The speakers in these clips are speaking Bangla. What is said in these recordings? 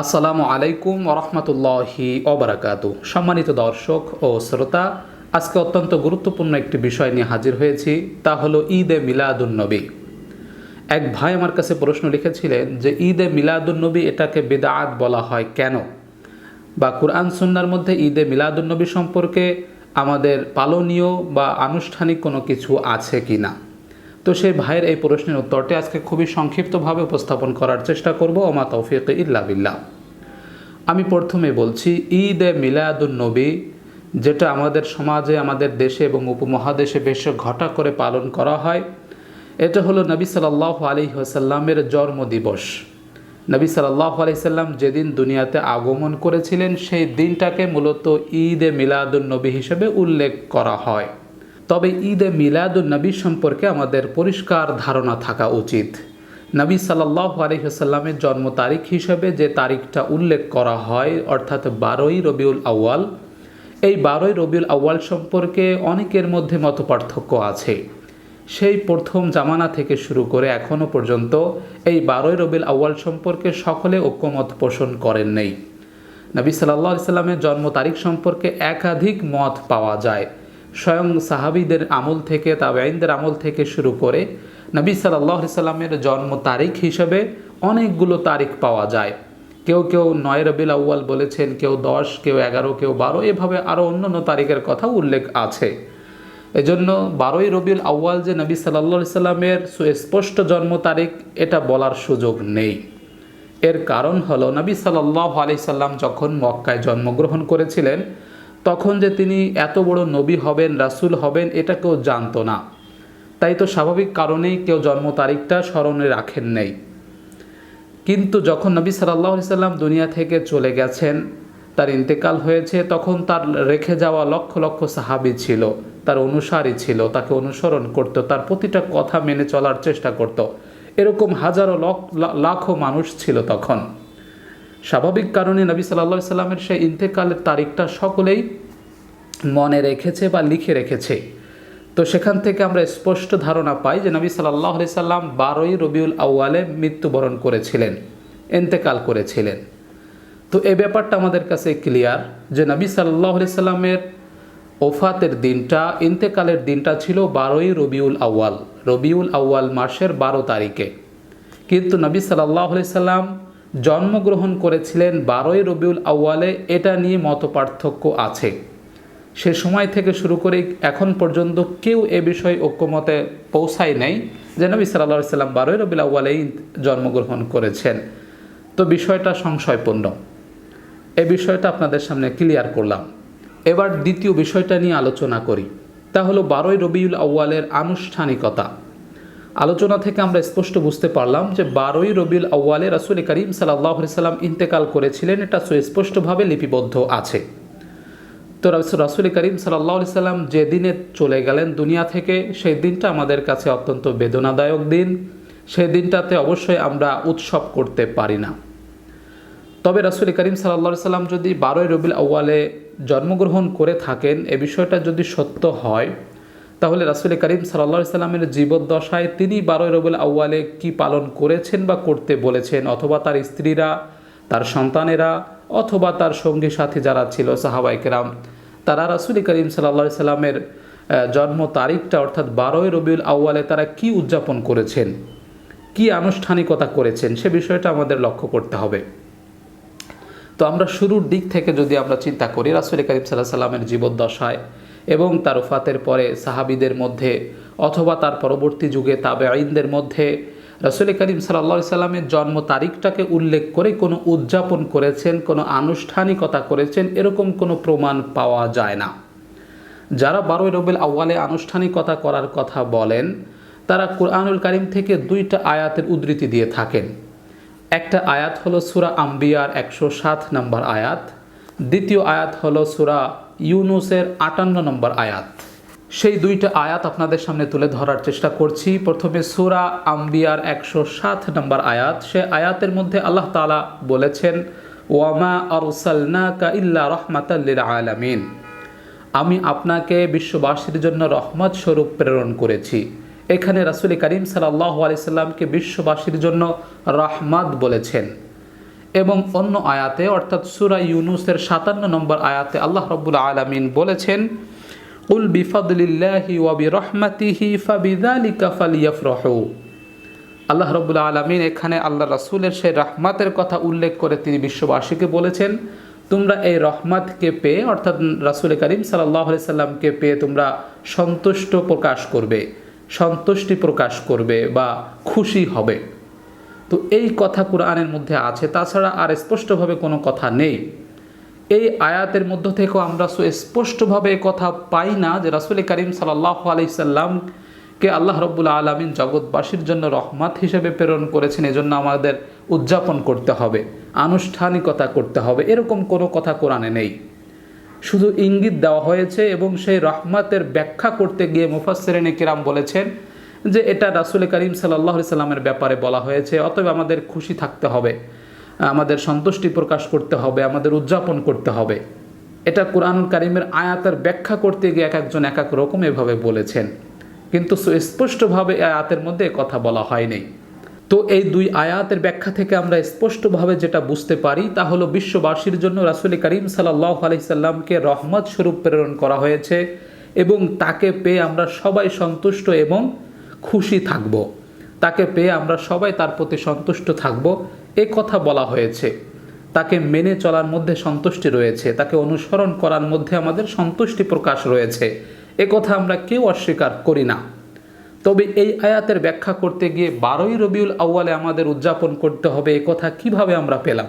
আসসালামু আলাইকুম রহমতুল্লাহি অবরাকাত সম্মানিত দর্শক ও শ্রোতা, আজকে অত্যন্ত গুরুত্বপূর্ণ একটি বিষয় নিয়ে হাজির হয়েছি, তা হলো ঈদ এ মিলাদুন্নবী এক ভাই আমার কাছে প্রশ্ন লিখেছিলেন যে, ঈদ এ মিলাদুন্নবী এটাকে বেদাআত বলা হয় কেন? বা কোরআন সুন্নার মধ্যে ঈদ ঈদে মিলাদুন্নবী সম্পর্কে আমাদের পালনীয় বা আনুষ্ঠানিক কোনো কিছু আছে কি না তো সেই ভাইয়ের এই প্রশ্নের উত্তরটি আজকে খুবই সংক্ষিপ্তভাবে উপস্থাপন করার চেষ্টা করব, ওমা তৌফিক ইল্লা বিল্লাহ। আমি প্রথমে বলছি, ঈদ এ মিলাদুন্নবী যেটা আমাদের সমাজে, আমাদের দেশে এবং উপমহাদেশে বেশ ঘটা করে পালন করা হয়, এটা হলো নবী সাল্লাহ আলী হাসাল্লামের জন্মদিবস। নবী সাল্লাহ আলাইসাল্লাম যেদিন দুনিয়াতে আগমন করেছিলেন, সেই দিনটাকে মূলত ঈদ এ মিলাদুন্নবী হিসেবে উল্লেখ করা হয়। তবে ঈদ এ মিলাদুন্নবী সম্পর্কে আমাদের পরিষ্কার ধারণা থাকা উচিত। নবী সাল্লাহ আলহিহাসাল্লামের জন্ম তারিখ হিসেবে যে তারিখটা উল্লেখ করা হয়, অর্থাৎ বারোই রবিউল আউয়াল, এই বারোই রবিউল আউয়াল সম্পর্কে অনেকের মধ্যে মত পার্থক্য আছে। সেই প্রথম জামানা থেকে শুরু করে এখনও পর্যন্ত এই বারোই রবিল আউয়াল সম্পর্কে সকলে ঐক্যমত পোষণ করেন নেই। নবী সাল্লাহ সাল্লামের জন্ম তারিখ সম্পর্কে একাধিক মত পাওয়া যায়। স্বয়ং সাহাবিদের আমল থেকে তাবেইনদের আমল থেকে শুরু করে নবী সাল্লাহ সাল্লামের জন্ম তারিখ হিসেবে অনেকগুলো তারিখ পাওয়া যায়। কেউ কেউ নয় রবিল আউ্য়াল বলেছেন, কেউ দশ, কেউ এগারো, কেউ বারো, এভাবে আরও অন্য অন্য তারিখের কথা উল্লেখ আছে। এজন্য বারোই রবিউল আউ্য়াল যে নবী সাল্লা সাল্লামের সুস্পষ্ট জন্ম তারিখ, এটা বলার সুযোগ নেই। এর কারণ হলো, নবী সাল্লাহ আলি সাল্লাম যখন মক্কায় জন্মগ্রহণ করেছিলেন তখন যে তিনি এত বড় নবী হবেন, রাসুল হবেন, এটা কেউ জানতো না। তাই তো স্বাভাবিক কারণেই কেউ জন্ম তারিখটা স্মরণে রাখেন নেই। কিন্তু যখন নবী সাল্লাহ সাল্লাম দুনিয়া থেকে চলে গেছেন, তার ইন্তেকাল হয়েছে, তখন তার রেখে যাওয়া লক্ষ লক্ষ সাহাবি ছিল, তার অনুসারী ছিল, তাকে অনুসরণ করত, তার প্রতিটা কথা মেনে চলার চেষ্টা করত। এরকম হাজারো লাখো মানুষ ছিল তখন। স্বাভাবিক কারণে নবী সাল্লা সাল্লামের সেই ইন্তেকালের তারিখটা সকলেই মনে রেখেছে বা লিখে রেখেছে। তো সেখান থেকে আমরা স্পষ্ট ধারণা পাই যে নবী সাল্লাহ আলি সাল্লাম বারোই রবিউল আউয়ালে মৃত্যুবরণ করেছিলেন, ইন্তেকাল করেছিলেন। তো এ ব্যাপারটা আমাদের কাছে ক্লিয়ার যে নবী সাল্লাহ আলি সাল্লামের ওফাতের দিনটা, ইন্তেকালের দিনটা ছিল বারোই রবিউল আউয়াল রবিউল আউয়াল মাসের বারো তারিখে। কিন্তু নবী সাল্লাহ আলি সাল্লাম জন্মগ্রহণ করেছিলেন বারোই রবিউল আউয়ালে, এটা নিয়ে মত পার্থক্য আছে। সে সময় থেকে শুরু করে এখন পর্যন্ত কেউ এ বিষয়ে ঐক্যমতে পৌঁছায় নেই যে নবী সাল্লাহ সাল্লাম বারোই রবিউল আউয়ালেই জন্মগ্রহণ করেছেন। তো বিষয়টা সংশয়পূর্ণ। এ বিষয়টা আপনাদের সামনে ক্লিয়ার করলাম। এবার দ্বিতীয় বিষয়টা নিয়ে আলোচনা করি। তা হলো বারোই রবিউল আউ্য়ালের আনুষ্ঠানিকতা। আলোচনা থেকে আমরা স্পষ্ট বুঝতে পারলাম যে বারোই রবিউল আউ্য়ালে রাসুল করিম সাল্লাহ সাল্লাম ইন্তেকাল করেছিলেন। এটা সুস্পষ্টভাবে লিপিবদ্ধ আছে। তো রাসুল করিম সাল্লাহ সাল্লাম যে দিনে চলে গেলেন দুনিয়া থেকে, সেই দিনটা আমাদের কাছে অত্যন্ত বেদনাদায়ক দিন। সেই দিনটাতে অবশ্যই আমরা উৎসব করতে পারি না। তবে রাসুল করিম সাল্লা সাল্লাম যদি বারোই রবিল আউ্য়ালে জন্মগ্রহণ করে থাকেন, এ বিষয়টা যদি সত্য হয় তাহলে রাসুল করিম সাল্লা সাল্লামের জীবদ্দশায় তিনি বারোই রবিল আউ্য়ালে কি পালন করেছেন বা করতে বলেছেন? অথবা তার স্ত্রীরা, তার সন্তানেরা, অথবা তার সঙ্গী সাথী যারা ছিল সাহাবাইকেরাম তারা রাসুল করিম সাল্লা সাল্লামের জন্ম তারিখটা অর্থাৎ বারোই রবিউল আউ্য়ালে তারা কি উদযাপন করেছেন? কি আনুষ্ঠানিকতা করেছেন? সে বিষয়টা আমাদের লক্ষ্য করতে হবে। তো আমরা শুরুর দিক থেকে যদি আমরা চিন্তা করি, রাসুল করিম সাল্লাহ সাল্লামের জীবদ্দশায় এবং তার ওফাতের পরে সাহাবিদের মধ্যে অথবা তার পরবর্তী যুগে তাবে আইনদের মধ্যে রসুল করিম সাল্লা সাল্লামের জন্ম তারিখটাকে উল্লেখ করে কোনো উদযাপন করেছেন, কোনো আনুষ্ঠানিকতা করেছেন, এরকম কোনো প্রমাণ পাওয়া যায় না। যারা বারোই রবিল আউ্বালে আনুষ্ঠানিকতা করার কথা বলেন, তারা কোরআনুল করিম থেকে দুইটা আয়াতের উদ্ধৃতি দিয়ে থাকেন। একটা আয়াত হলো সুরা আম্বিয়ার একশো সাত নম্বর আয়াত, দ্বিতীয় আয়াত হলো সুরা ইউনুসের আটান্ন নম্বর আয়াত। সেই দুইটা আয়াত আপনাদের সামনে তুলে ধরার চেষ্টা করছি। প্রথমে সুরা আম্বিয়ার একশো সাত নম্বর আয়াত। সে আয়াতের মধ্যে আল্লাহ তালা বলেছেন, ওয়ামা আরসালনা কা ইল্লা রহমাতাল্লিল আলামিন। আমি আপনাকে বিশ্ববাসীর জন্য রহমত স্বরূপ প্রেরণ করেছি। এখানে রাসুল করিম সাল্লাহ আলি সাল্লামকে বিশ্ববাসীর জন্য রহমাত বলেছেন। এবং অন্য আয়াতে, অর্থাৎ সুরা ইউনুসের সাতান্ন নম্বর আয়াতে আল্লাহ রব্বুল আলমিন বলেছেন, উল বিফাদলিল্লাহি ওয়াবি রহমাতিহি ফাবিদালিকা ফালিয়াফরহু। আল্লাহ রব্বুল আলমিন এখানে আল্লাহ রাসুলের সেই রহমাতের কথা উল্লেখ করে তিনি বিশ্ববাসীকে বলেছেন, তোমরা এই রহমতকে পেয়ে, অর্থাৎ রাসুল করিম সাল্লাহ সাল্লামকে পেয়ে তোমরা সন্তুষ্ট প্রকাশ করবে, সন্তুষ্টি প্রকাশ করবে বা খুশি হবে। তো এই কথা কোরআনের মধ্যে আছে, তাছাড়া আর স্পষ্টভাবে কোনো কথা নেই। এই আয়াতের মধ্য থেকেও আমরা স্পষ্টভাবে কথা পাই না যে রাসুল করিম সাল্লাহ আলাইসাল্লামকে আল্লাহ রব্বুল আলমিন জগৎবাসীর জন্য রহমত হিসেবে প্রেরণ করেছেন, এজন্য আমাদের উদযাপন করতে হবে, আনুষ্ঠানিকতা করতে হবে, এরকম কোনো কথা কোরআনে নেই। শুধু ইঙ্গিত দেওয়া হয়েছে এবং সেই রহমতের ব্যাখ্যা করতে গিয়ে মুফাসসিরিনে কিরাম বলেছেন যে এটা রাসুল করিম সাল্লাহ সাল্লামের ব্যাপারে বলা হয়েছে। অতএব আমাদের খুশি থাকতে হবে, আমাদের সন্তুষ্টি প্রকাশ করতে হবে, আমাদের উদযাপন করতে হবে। এটা কোরআন কারিমের আয়াতের ব্যাখ্যা করতে গিয়ে এক একজন এক এক রকম এভাবে বলেছেন। কিন্তু সুস্পষ্টভাবে আয়াতের মধ্যে কথা বলা হয়নি। তো এই দুই আয়াতের ব্যাখ্যা থেকে আমরা স্পষ্টভাবে যেটা বুঝতে পারি, তা হলো বিশ্ববাসীর জন্য রাসুল করিম সাল্লাহ আলাইসাল্লামকে রহমত স্বরূপ প্রেরণ করা হয়েছে এবং তাকে পেয়ে আমরা সবাই সন্তুষ্ট এবং খুশি থাকব। তাকে পেয়ে আমরা সবাই তার প্রতি সন্তুষ্ট থাকব। এ কথা বলা হয়েছে। তাকে মেনে চলার মধ্যে সন্তুষ্টি রয়েছে। তাকে অনুসরণ করার মধ্যে আমাদের সন্তুষ্টি প্রকাশ রয়েছে। এ কথা আমরা কেউ অস্বীকার করি না। তবে এই আয়াতের ব্যাখ্যা করতে গিয়ে বারোই রবিউল আউ্য়ালে আমাদের উদযাপন করতে হবে। এ কথা কীভাবে আমরা পেলাম?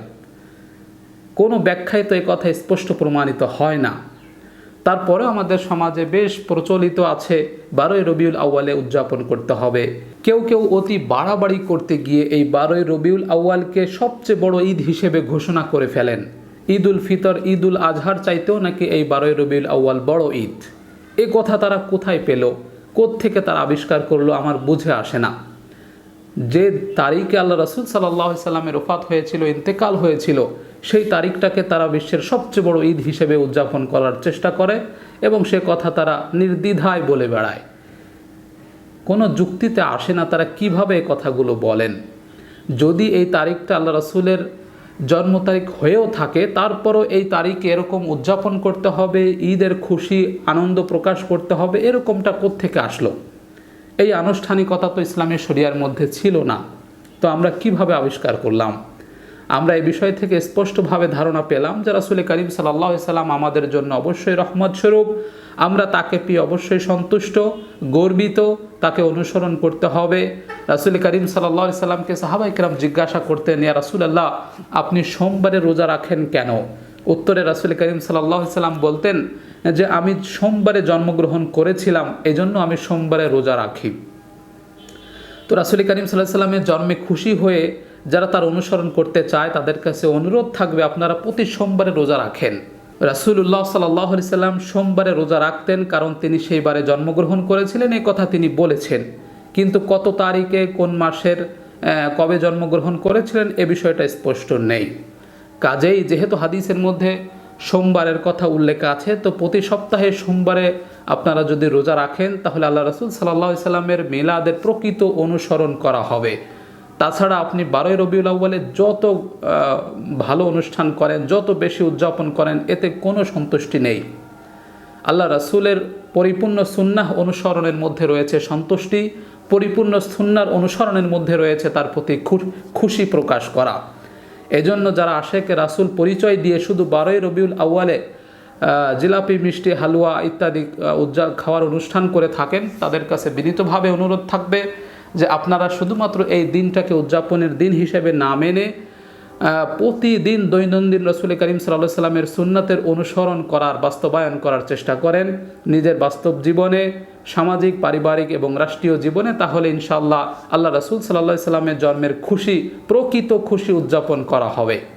কোনো ব্যাখ্যায় তো এ কথা স্পষ্ট প্রমাণিত হয় না। তারপরে আমাদের সমাজে বেশ প্রচলিত আছে, বারোই রবিউল আউ্য়ালে উদযাপন করতে হবে। কেউ কেউ অতি বাড়াবাড়ি করতে গিয়ে এই বারোই রবিউল আউ্য়ালকে সবচেয়ে বড় ঈদ হিসেবে ঘোষণা করে ফেলেন। ঈদ উল ফিতর ঈদ উল আজহার চাইতেও নাকি এই বারোই রবিউল আউ্য়াল বড় ঈদ। এ কথা তারা কোথায় পেল? থেকে তারা আবিষ্কার করল আমার বুঝে আসে না। যে তারিখে আল্লাহ রসুল সাল্লাহ সাল্লামের ওফাত হয়েছিল, ইন্তেকাল হয়েছিল সেই তারিখটাকে তারা বিশ্বের সবচেয়ে বড় ঈদ হিসেবে উদযাপন করার চেষ্টা করে এবং সে কথা তারা নির্দ্বিধায় বলে বেড়ায়। কোনো যুক্তিতে আসে না তারা কীভাবে কথাগুলো বলেন। যদি এই তারিখটা আল্লাহ রসুলের জন্ম তারিখ হয়েও থাকে, তারপরও এই তারিখে এরকম উদযাপন করতে হবে, ঈদের খুশি, আনন্দ প্রকাশ করতে হবে, এরকমটা থেকে আসলো? এই আনুষ্ঠানিকতা তো ইসলামের শরিয়ার মধ্যে ছিল না। তো আমরা কীভাবে আবিষ্কার করলাম? আমরা এই বিষয় থেকে স্পষ্টভাবে ধারণা পেলাম যে রাসুল করিম সাল্লাহ সাল্লাম আমাদের জন্য অবশ্যই রহমত স্বরূপ। আমরা তাকে পেয়ে অবশ্যই সন্তুষ্ট, গর্বিত, তাকে অনুসরণ করতে হবে। রাসুল করিম সাল্লাহ সাল্লামকে সাহাবাইকরাম জিজ্ঞাসা করতেন, ইয়া রাসুল আল্লাহ আপনি সোমবারে রোজা রাখেন কেন? উত্তরে রাসুল করিম সাল্লাহ সাল্লাম বলতেন যে, আমি সোমবারে জন্মগ্রহণ করেছিলাম, এজন্য আমি সোমবারে রোজা রাখি। তো রাসুল করিম সাল্লাহ সাল্লামের জন্মে খুশি হয়ে যারা তার অনুসরণ করতে চায়, তাদের কাছে অনুরোধ থাকবে, আপনারা প্রতি সোমবারে রোজা রাখেন। রাসুল্লাহ সাল্লাহ সাল্লাম সোমবারে রোজা রাখতেন, কারণ তিনি সেইবারে জন্মগ্রহণ করেছিলেন এই কথা তিনি বলেছেন। কিন্তু কত তারিখে, কোন মাসের কবে জন্মগ্রহণ করেছিলেন, এ বিষয়টা স্পষ্ট নেই। কাজেই যেহেতু হাদিসের মধ্যে সোমবারের কথা উল্লেখ আছে, তো প্রতি সপ্তাহে সোমবারে আপনারা যদি রোজা রাখেন, তাহলে আল্লাহ রসুল সাল্লাহ সাল্লামের মিলাদের প্রকৃত অনুসরণ করা হবে। তাছাড়া আপনি বারোই রবিউল আউ্বালে যত ভালো অনুষ্ঠান করেন, যত বেশি উদযাপন করেন, এতে কোনো সন্তুষ্টি নেই। আল্লাহ রাসুলের পরিপূর্ণ সুন্নাহ অনুসরণের মধ্যে রয়েছে সন্তুষ্টি, পরিপূর্ণ সুন্নার অনুসরণের মধ্যে রয়েছে তার প্রতি খুশি প্রকাশ করা। এজন্য যারা আশেকে রাসুল পরিচয় দিয়ে শুধু বারোই রবিউল আউ্য়ালে জিলাপি, মিষ্টি, হালুয়া ইত্যাদি উদযা খাওয়ার অনুষ্ঠান করে থাকেন, তাদের কাছে বিনীতভাবে অনুরোধ থাকবে। যে আপনারা শুধুমাত্র এই দিনটাকে উদযাপনের দিন হিসেবে না মেনে প্রতিদিন দৈনন্দিন রসুল করিম সাল্লাহ সাল্লামের সুন্নাতের অনুসরণ করার, বাস্তবায়ন করার চেষ্টা করেন। নিজের বাস্তব জীবনে, সামাজিক, পারিবারিক এবং রাষ্ট্রীয় জীবনে তাহলে ইনশাল্লাহ আল্লাহ রসুল সাল্লাহ সাল্লামের জন্মের খুশি, প্রকৃত খুশি উদযাপন করা হবে।